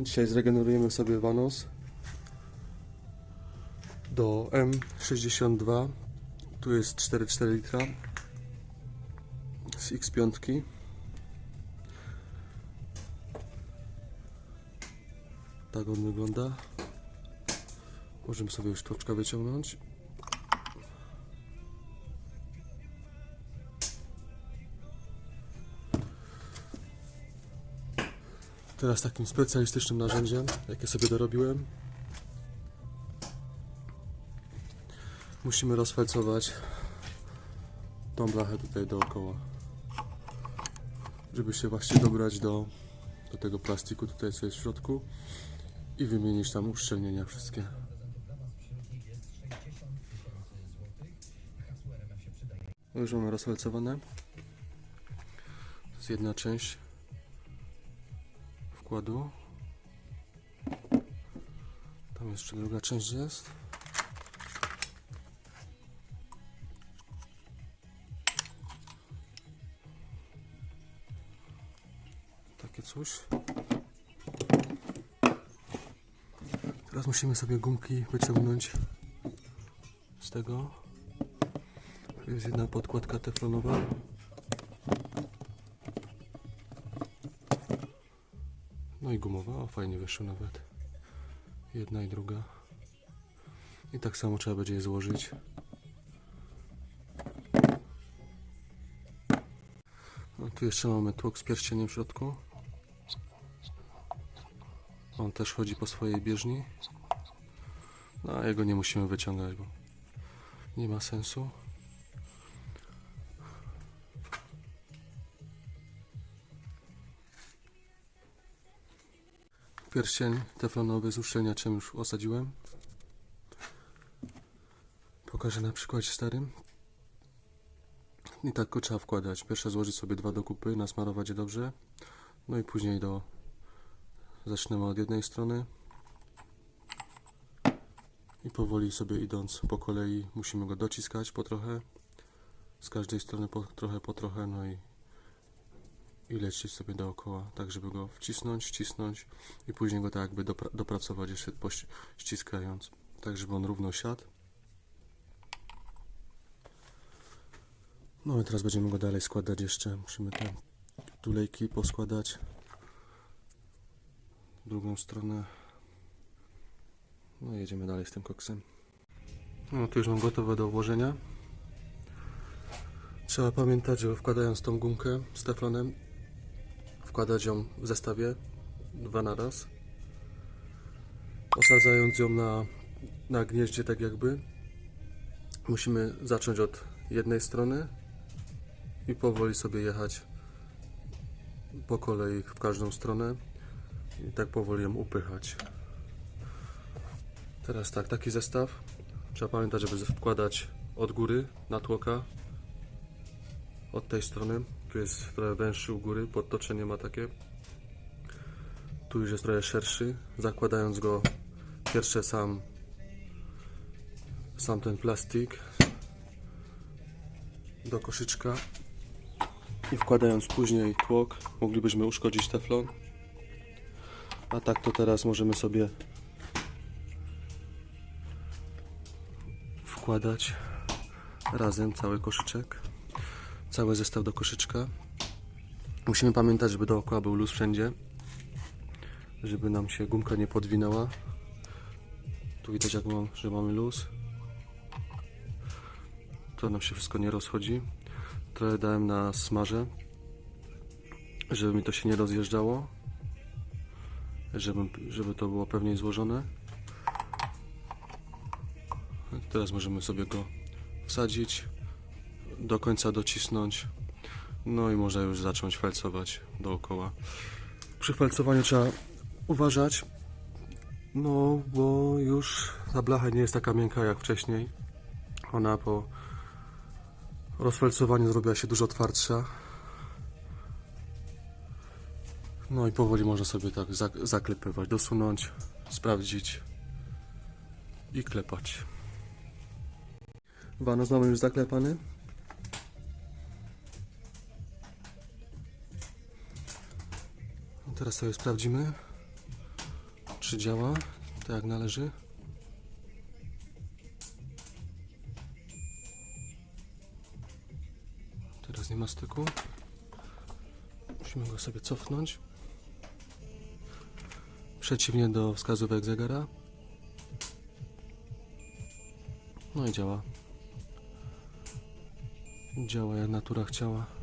Dzisiaj zregenerujemy sobie Vanos do M62. Tu jest 4,4 litra z X5. Tak on wygląda. Możemy sobie już troszkę wyciągnąć. Teraz takim specjalistycznym narzędziem, jakie sobie dorobiłem, musimy rozfelcować tą blachę tutaj dookoła, żeby się właśnie dobrać do, do tego plastiku tutaj, co jest w środku i wymienić tam uszczelnienia wszystkie. Już mamy rozfelcowane. To jest jedna część wkładu. Tam jeszcze druga część jest. Takie coś. Teraz musimy sobie gumki wyciągnąć z tego. Jest jedna podkładka teflonowa. No i gumowa, o fajnie wyszło nawet. Jedna i druga. I tak samo trzeba będzie je złożyć. No, tu jeszcze mamy tłok z pierścieniem w środku. On też chodzi po swojej bieżni. No a jego nie musimy wyciągać, bo nie ma sensu. Pierścień teflonowy z uszczelniaczem już osadziłem. Pokażę na przykładzie starym. I tak go trzeba wkładać. Pierwsze złożyć sobie dwa do kupy, nasmarować je dobrze. No i później do... Zaczniemy od jednej strony. I powoli sobie idąc po kolei musimy go dociskać po trochę. Z każdej strony po trochę, po trochę, no i i lecieć sobie dookoła, tak żeby go wcisnąć, wcisnąć i później go tak jakby dopra- dopracować jeszcze ściskając, tak żeby on równo siadł. No i teraz będziemy go dalej składać jeszcze. Musimy te tulejki poskładać. Drugą stronę. No i jedziemy dalej z tym koksem. No tu już mam gotowe do włożenia. Trzeba pamiętać, że wkładając tą gumkę z teflonem, wkładać ją w zestawie dwa na raz. Osadzając ją na, na gnieździe tak jakby. Musimy zacząć od jednej strony i powoli sobie jechać po kolei w każdą stronę i tak powoli ją upychać. Teraz tak, taki zestaw. Trzeba pamiętać, żeby wkładać od góry na tłoka od tej strony. Tu jest trochę węższy u góry, podtoczenie ma takie. Tu już jest trochę szerszy. Zakładając go pierwsze sam sam ten plastik do koszyczka i wkładając później tłok moglibyśmy uszkodzić teflon. A tak to teraz możemy sobie wkładać razem cały koszyczek cały zestaw do koszyczka. Musimy pamiętać, żeby dookoła był luz wszędzie, żeby nam się gumka nie podwinęła. Tu widać, jak mam, że mamy luz. To nam się wszystko nie rozchodzi. Trochę dałem na smarze, żeby mi to się nie rozjeżdżało, żeby, żeby to było pewniej złożone. Teraz możemy sobie go wsadzić do końca docisnąć. No i można już zacząć felcować dookoła. Przy felcowaniu trzeba uważać, no bo już ta blacha nie jest taka miękka jak wcześniej. Ona po rozfelcowaniu zrobiła się dużo twardsza. No i powoli można sobie tak zak- zaklepywać, dosunąć, sprawdzić i klepać. Wanos mamy już zaklepany. Teraz sobie sprawdzimy. Czy działa tak jak należy? Teraz nie ma styku. Musimy go sobie cofnąć. Przeciwnie do wskazówek zegara. No i działa. Działa jak natura chciała.